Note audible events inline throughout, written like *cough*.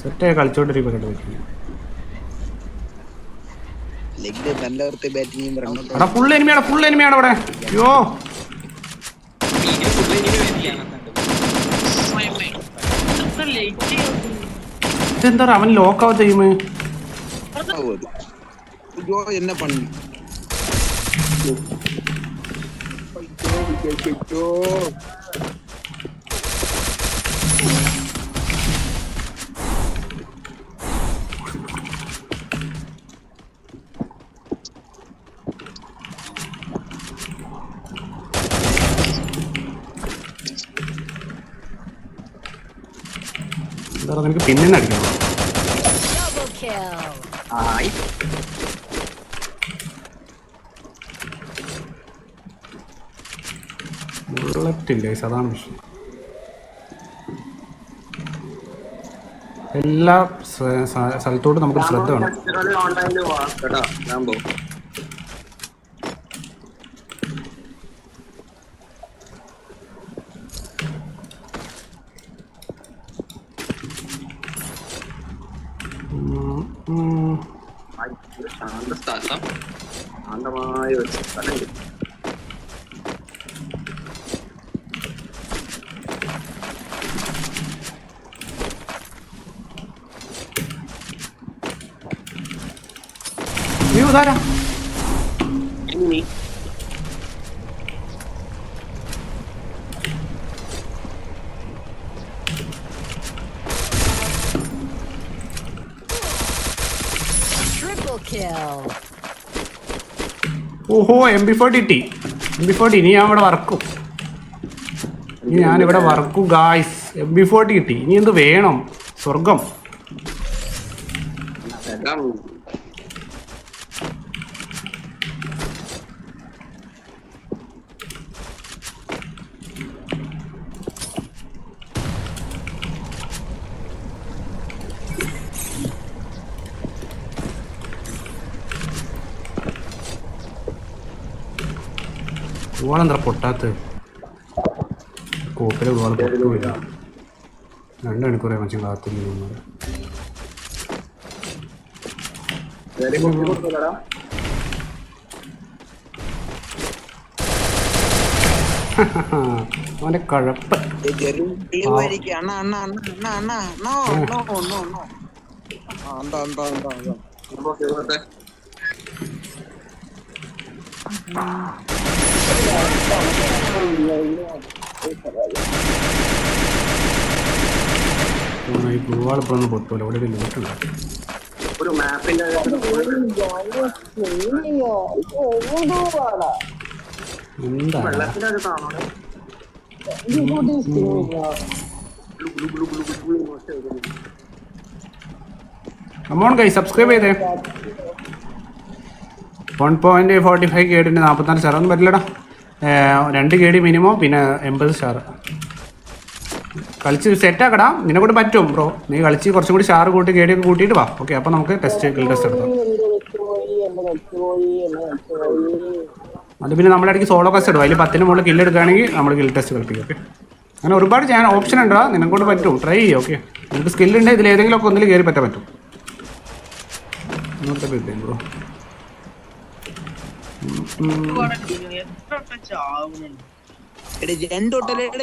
സെറ്റായി കളിച്ചോണ്ടിരിക്കുമ്പോ കണ്ടു ലെഗ് നല്ല വൃത്തി ബാറ്റിംഗ് റണ്ണൗട്ട് എടാ ഫുൾ എനിമിയാണ് ഫുൾ എനിമിയാണ് അയ്യോ. ഇതെന്താ അവൻ ലോക്കാവാത്ത ടീം ആവുത് അയ്യോ എന്നെ പണി അയ്യോ. എന്താ നിനക്ക് പിന്നിന്ന് അടിക്കണം. ആയി. ബുള്ളറ്റ് ഇല്ല അതാണ് പ്രശ്നം. എല്ലാ സ്ഥലത്തോട്ടും നമുക്ക് ശ്രദ്ധ വേണം ഓൺലൈനിൽ പോവാ കേട്ടോ ഞാൻ പോകും ഉം, ഉം. ശാന്ത സ്ഥലം ശാന്തമായ ഒരു സ്ഥലം കിട്ടും? ഇനി Triple kill. ഓഹോ എം ബി ഫോർട്ടി കിട്ടി എം ബി ഫോർട്ടി ഇനി ഞാൻ ഇവിടെ വർക്കും. ഇനി ഞാൻ ഇവിടെ വർക്കും ഗായ്സ് എം ബി ഫോർട്ടി കിട്ടി ഇനി എന്ത് വേണം? സ്വർഗം. ഒരുപാടെന്താ പൊട്ടാത്ത? കോപ്പിലെ ഒരുപാട് പൊട്ടുമില്ല രണ്ട് മണിക്കൂറെ മനുഷ്യൻ കാത്തിരിക്കുന്നു. *laughs* അവന്റെ കഴപ്പ്. കിളിവായിരിക്കും ഈ പൊട്ടൂല ഇവിടെ ഒരു ലൂട്ടുണ്ട് ഒരു മാപ്പിന്റെ എന്താ? വെള്ളത്തിനകത്താണോ അമൗണ്ട് കൈ സബ്സ്ക്രൈബ് ചെയ്തേ. വൺ പോയിന്റ് ഫോർട്ടി ഫൈവ് കേടിന്റെ നാൽപ്പത്തിനാല് സ്റ്റാർ ഒന്നും പറ്റില്ലടാ ഏ, കെ ഡി മിനിമം പിന്നെ എൺപത് ഷാർ കളിച്ച് സെറ്റ് ആക്കടാ. നിന്നെ കൊണ്ട് പറ്റും ബ്രോ നീ കളിച്ച് കുറച്ചും കൂടി സ്റ്റാർ കൂട്ടി കെ ഡി ഒക്കെ കൂട്ടിയിട്ട് വാ. ഓക്കെ അപ്പോൾ നമുക്ക് ടെസ്റ്റ് ടെസ്റ്റ് എടുക്കാം. അത് പിന്നെ നമ്മുടെ ഇടയ്ക്ക് സോളോ കസ്റ്റ് ഇടും. അതിൽ പത്തിന് മുകളിൽ കില്ല് എടുക്കുകയാണെങ്കിൽ നമ്മൾ കിൽ ടെസ്റ്റ് കളിപ്പിക്കും. ഓക്കെ അങ്ങനെ ഒരുപാട് ഞാൻ ഓപ്ഷൻ ഉണ്ടോ? നിന്നെ കൊണ്ട് പറ്റും. ട്രൈ ചെയ്യും ഓക്കെ നിനക്ക് സ്കില്ലുണ്ട് ഇതിൽ ഏതെങ്കിലും ഒക്കെ ഒന്നിൽ കയറി പറ്റാൻ പറ്റും. ബ്രോ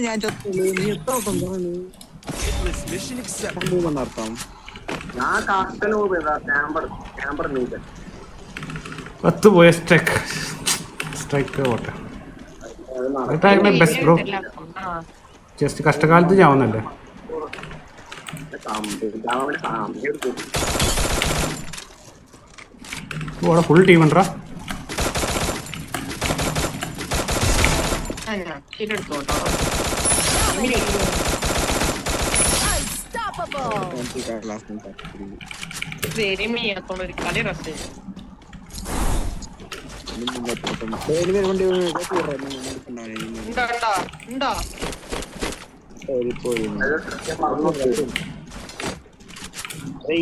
ഞാൻ ചത്തുള്ളൂ. നീ എത്ര വട്ടം പറഞ്ഞു അർത്ഥം പത്ത് പോയ സ്ട്രൈക്ക് സ്ട്രൈക്ക് പോട്ടെ. ടൈം ബെസ്റ്റ് ബ്രോ ജസ്റ്റ് കഷ്ടകാലത്ത് ചാവുന്നല്ലേ ഫുൾ ടീം ഉണ്ടാ? ഒരു കളി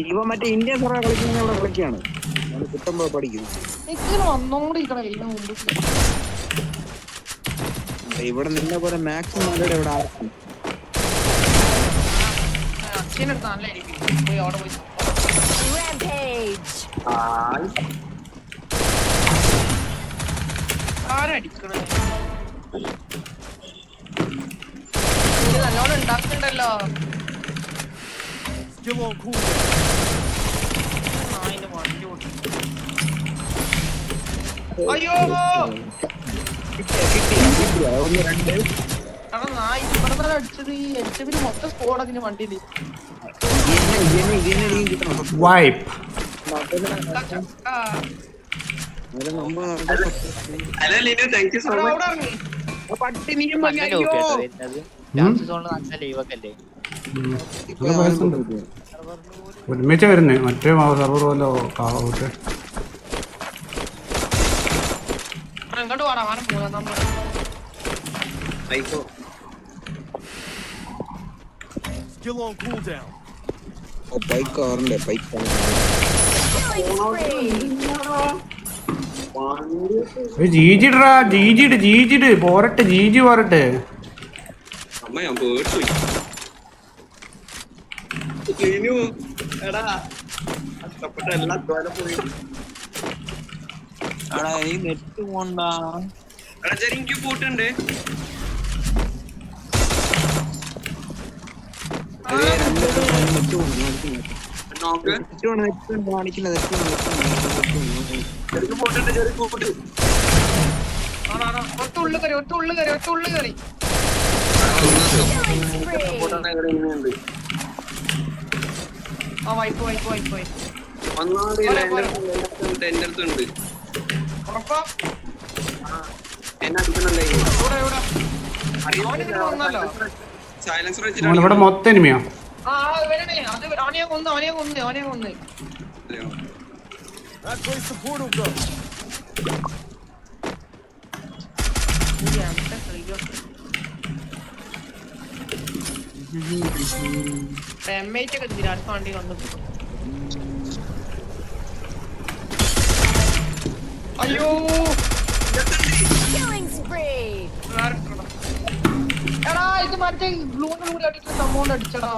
ഇവ മറ്റേ ഇന്ത്യൻ സർവേ കളിക്കുന്ന ഇവിടെ കളിക്കാണ് കിട്ടുമ്പോ പഠിക്കുന്നു ഇതിന് മുമ്പ് ഇവിടെ നിന്നെ പോലെ മാക്സിമം ആളുടെ ഇവിടെ ആർക്കും നല്ലോണം ഉണ്ടാക്കണ്ടല്ലോ അയ്യോ! കിട്ടിയ കിട്ടിയ ഒന്ന് രണ്ട്. വൈപ്പ് ലിനു താങ്ക് യു സോ മച്ച് പട്ടി നീ ഒരുമിച്ച് വരുന്നേ. മറ്റേ സർവർ പോലെ ആവട്ടെ എടാ, ഇങ്ങോട്ട് വാടാ വാനം പോകാം നമ്മൾ സൈക്കോ ബൈക്ക് കാറിന്റെ ബൈക്ക് ജീജിടാ ജീജിട് ജീജിട്. പോരട്ടെ ജീജി പോരട്ടെ. അമ്മ ഞാൻ പേടിച്ചു ലിനു എടാ കഷ്ടപ്പെട്ട എല്ലാ അധ്വാനം പോയി. എടാ ഈ നെറ്റ് പോണ്ടാ. എടാ ചെറിയ എനിക്ക് കൂട്ടുണ്ട് അതേ രണ്ട് നെറ്റ് പോകണം നോക്ക് നെറ്റ് വേണം നെറ്റ് വേണം കാണിക്കുന്നത് നെറ്റ് വേണം നെറ്റ് വേണം ചെറിയ കൂട്ടുണ്ട് ചെറിയ കൂട്ട് ആടാ, ആടാ. ഒറ്റ ഉള്ളു കയറി ഒറ്റ ഉള്ളു കയറി ഒറ്റ വൈപ്പ് വൈപ്പ് വൈപ്പ് വൈപ്പ് എന്റെ അടുത്തുണ്ട് ഉറപ്പാ. മോനെ ഇവിടെ മൊത്തം എനിമിയാ ആ ആ, വരണേ അത് അവനെയാ കൊന്ന് അവനെയാ കൊന്ന് അവനെയാ കൊന്ന്. ഈ അമ്മത്തെ കളിയൊക്കെ. എംഐറ്റ് ഒക്കെ വിരാട് പാണ്ഡ്യ വന്നു. അയ്യോ. മറ്റേ ഗ്ലൂന്ന് കൂടി സംഭവം അടിച്ചടാ.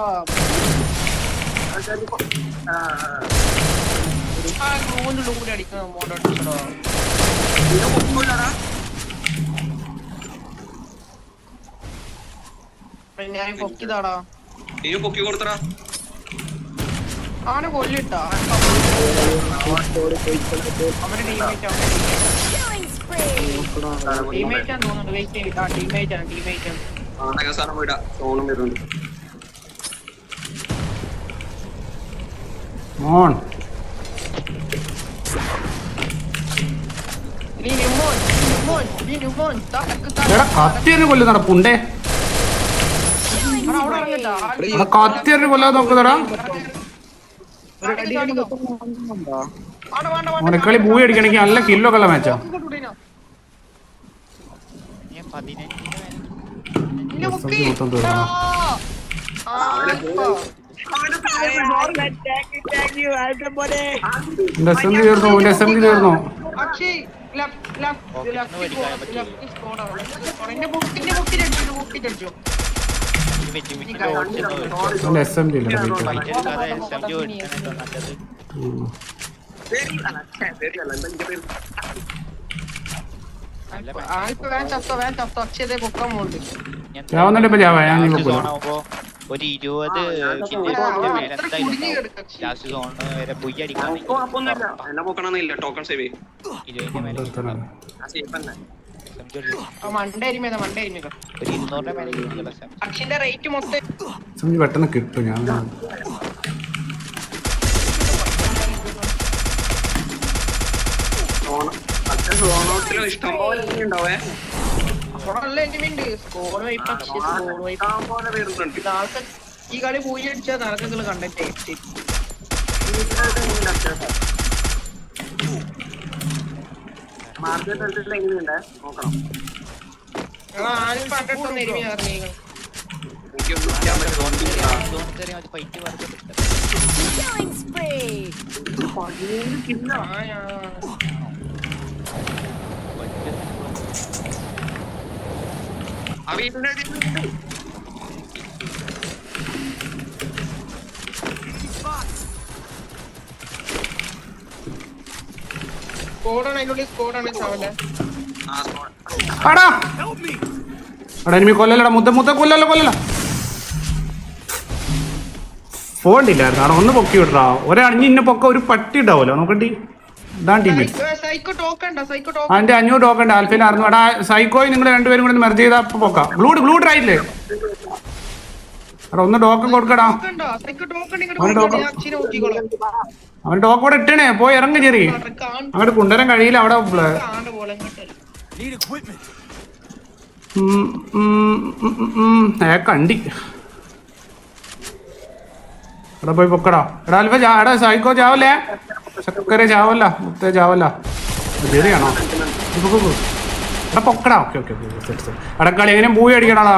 ആ ഗ്ലൂവിന്റെ കൂടി അടിക്കുന്ന സംഭവം അടിച്ചടാ. ഞാൻ പൊക്കിതാടാ നീ പൊക്കി കൊടുത്തടാ. അവനെ കൊല്ലിട്ടാ. അവന്റെ ടീമേറ്റ് അവന്റെ ആണെന്ന് തോന്നുന്നുണ്ട് വെയിറ്റ് ചെയ്തിട്ട് ടീമേറ്റ് ആണ് ടീമേറ്റ് ആണ്. ആണ്ടക സാധനം പോയിടാ. സോണും വരുന്നുണ്ട്. മോൺ. നീ ന്യൂമോൻ ന്യൂമോൻ നീ ന്യൂമോൻ എടാ കത്തിയറിന് കൊല്ലുന്നടാ പുണ്ടേ അവിടെ ഇറങ്ങട്ടാ എടാ കത്തിയറിന് കൊല്ലാൻ നോക്കുന്നടാ. കളി പൂയി അടിക്കണമെങ്കിൽ നല്ല കില്ലൊക്കെ ഉള്ള മാച്ചാ മൊത്തം തീർന്നു. എം ജി തീർന്നു ജി ഇല്ല വേൻ ചത്തോ അക്ഷയതെ പൊക്കാൻ പോകുന്നുണ്ട് ഞാൻ ചാവുന്നുണ്ട് ഞാൻ ലാസ്റ്റ് ഒരു ഇരുപത് ലാസ്റ്റ് സോണ് വരെ പുയ്യ അടിക്കാൻ പെട്ടെന്ന് കിട്ടും ഞാൻ ഇഷ്ടം പോലെ ഉണ്ടാവേ. ഈ കളി പൂജ അടിച്ചാൽ നടക്കുകൾ കണ്ടിട്ടേ മാർക്കറ്റ് എങ്ങനെയുണ്ട് നോക്കണം. ആരും പണ്ടെടുത്തൊന്നും എരിമി മതി ഫൈറ്റ് വെറുതെ കിട്ടും. Killing spree. ആ ഞാൻ ഒറ്റ ആ വീട്ടിന്റെ അടിയിൽ സ്കോഡാണ് അതിന്റെ ഉള്ളിൽ സ്കോഡാണ് ചാവല്ലേ ആ സ്കോഡ് അടാ എടാ എനിമി കൊല്ലല്ലടാ കൊല്ലല്ല അവിടെ ഒന്ന് പൊക്കി വിടറാ ഒരണിഞ്ഞ് ഇന്ന പൊക്ക ഒരു പട്ടി ഉണ്ടാവുമല്ലോ നോക്കണ്ടി. അതിന്റെ അഞ്ഞൂറ് ടോക്കൺ ആൽഫയിൽ ആയിരുന്നു എടാ സൈക്കോയി നിങ്ങൾ രണ്ടുപേരും കൂടെ മെർജ് ചെയ്താ പോക്കാം. ബ്ലൂ ബ്ലൂ റൈറ്റില്ലേ എടാ ഒന്ന് ടോക്കൺ കൊടുക്കടാ. അവന് ടോക്കൺ. അവൻ ടോക്കൺ കൂടെ ഇട്ടണേ പോയി ഇറങ്ങി ചെറിയ അങ്ങോട്ട് കൊണ്ടുവരാൻ കഴിയില്ല അവിടെ കണ്ടി. എടാ പോയി പൊക്കടാ. എടാ അൽഫ എടാ സൈക്കോ ചാവല്ലേ? ചക്കര ചാവല്ല മുത്തേ ചാവല്ല. എടാ പൊക്കടാ. ഓക്കെ ഓക്കെ എടക്കാളി എങ്ങനെ ബൂയി അടിക്കണടാ?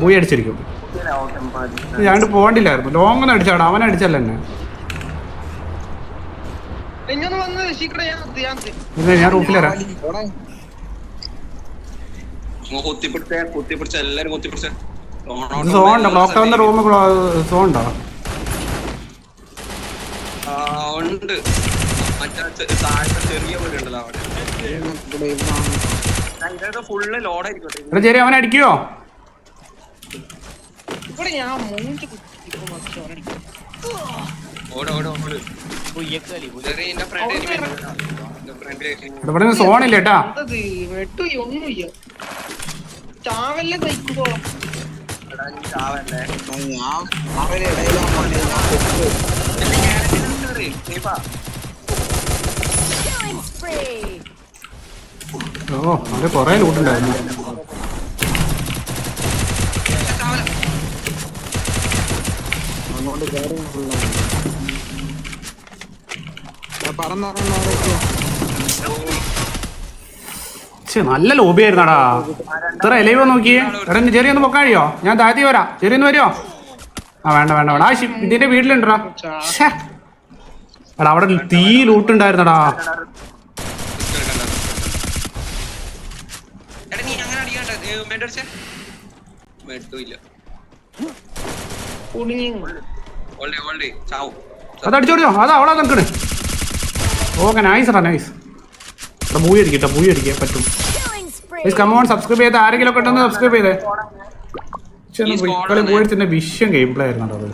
ബൂയി അടിച്ചിരിക്കും. ഞാണ്ട് പോകണ്ടില്ലായിരുന്നു ലോങ് ഒന്ന് അടിച്ചാടാ. അവൻ അടിച്ചല്ല എന്നെ. ഞാൻ ഞാൻ ഞാൻ എടാ, കുത്തിപ്പിടിച്ച കുത്തിപ്പിടിച്ച എല്ലാരും കുത്തിപ്പിടിച്ച. സോൺ ഉണ്ടോ? ബ്ലോക്ക് റൂം സോൺ ഉണ്ടോ? ഉണ്ട്. മറ്റേ താഴത്തെ ചെറിയ വീട് ഉണ്ടല്ലോ അവിടെ. ഇതൊക്കെ ഫുള്ള് ലോഡായിരിക്കും എടാ അവൻ അടിക്കുവോ ഇവിടെ ഞാൻ മൂഞ്ചി. ഓട് എന്റെ ഫ്രണ്ട് എന്റെ ഫ്രണ്ട് ഇവിടെ കേട്ടാ. ചാവല്ലേ ഞാൻ അവരുടെ ഓ അവിടെ കൊറേ ലൂട്ടുണ്ടായിരുന്നു നല്ല ലോബി ആയിരുന്നാടാ. ഇത്ര എലൈവ് നോക്കിയേ? എടാ പൊക്കാഴിയോ? ഞാൻ താഴ്ത്തി വരാം. ചെറിയൊന്ന് വരുമോ ആ വേണ്ട വേണ്ട വേണ്ട. ആ ഇതിന്റെ വീട്ടിലുണ്ടോ എടാ അവിടെ തീ ലൂട്ടുണ്ടായിരുന്നടാ. ചാവും. അത് അവിടെ നിൽക്കണ് ഓക്കെ നൈസ് നൈസ് എടാ മൂയി അടിക്കട്ടോ മൂവി അടിക്കാൻ പറ്റും. കമോൺ സബ്സ്ക്രൈബ് ചെയ്ത്. ആരെങ്കിലും ഒക്കെ ഉണ്ടെന്ന് സബ്സ്ക്രൈബ് ചെയ്തേ. കളി വിഷയം ഗെയിം പ്ലേ ആയിരുന്നു അത്.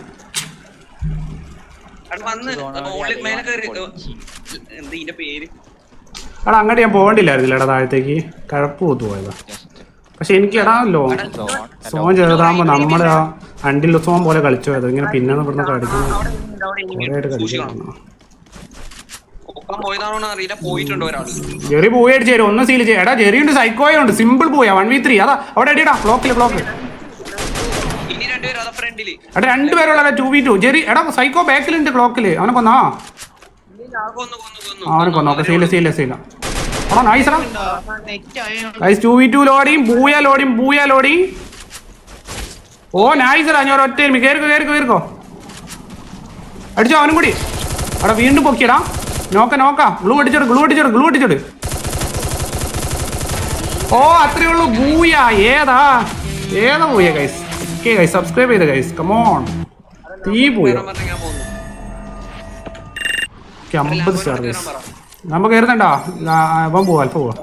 എടാ അങ്ങോട്ട് ഞാൻ പോകണ്ടില്ലായിരുന്നില്ല എടാ താഴത്തേക്ക്. കഴപ്പ് പോത്തു പോയതാ. പക്ഷെ എനിക്ക് എടാ ലോ സോൺ ചെറുതാകുമ്പോ നമ്മുടെ ആ അണ്ടിൽ സോൺ പോലെ കളിച്ചു പോയത്. ഇങ്ങനെ പിന്നെ ഇവിടുന്ന് കടിക്കുന്നു. കുറേയായിട്ട് കളിക്കുന്നു ഒപ്പം പോയതാണോ അറിയില്ല. പോയിട്ടുണ്ട് ഒരാൾ? ജെറി പോയി അടിച്ചു തരും. ഒന്ന് സീൽ ചെയ്യാം. എടാ ജെറി ഉണ്ട് സൈക്കോയുണ്ട് സിമ്പിൾ പോയാ. വൺ വി ത്രീ അതാ അവിടെ അടിയടാ. ബ്ലോക്കിൽ ബ്ലോക്ക് ഇനി രണ്ടുപേരും അതാ ഫ്രണ്ടിൽ എടാ രണ്ടുപേരുള്ള ടു വി ടു ജെറി എടാ സൈക്കോ ബാക്കിലുണ്ട് ക്ലോക്കിൽ. അവനെ കൊന്നാ? കൊന്നു കൊന്നു കൊന്നു. അവനെ കൊന്നു. ഓക്കെ സീല സീല സീല എടാ നൈസ് എടാ. നെറ്റായ ഗൈസ് ടു വി ടു ലോഡിയും ബൂയ ലോഡിയും ബൂയ ലോഡിയും ഓ നൈസറാ ഞാൻ ഒറ്റ എനിമി കേറിക്കോ കേറിക്കോ കേറിക്കോ. അടിച്ചോ അവനും കൂടി. അവിടെ വീണ്ടും പൊക്കിയടാ. നോക്ക നോക്ക. ഗ്ലൂ അടിച്ചോട് ഗ്ലൂ അടിച്ചോട് ഗ്ലൂ അടിച്ചോട്. ഓ അത്രേ ഉള്ളൂ ബൂയ ഏതാ? ഏതാ booyah guys okay guys subscribe ചെയ്ത ഗൈസ് കമോൺ തീ പോയി. ഓക്കെ അമ്പത് സ്റ്റാർ ഗൈസ് നമുക്ക് കയറുന്നുണ്ടോ അവൻ പോവാ അല്പം പോവാ.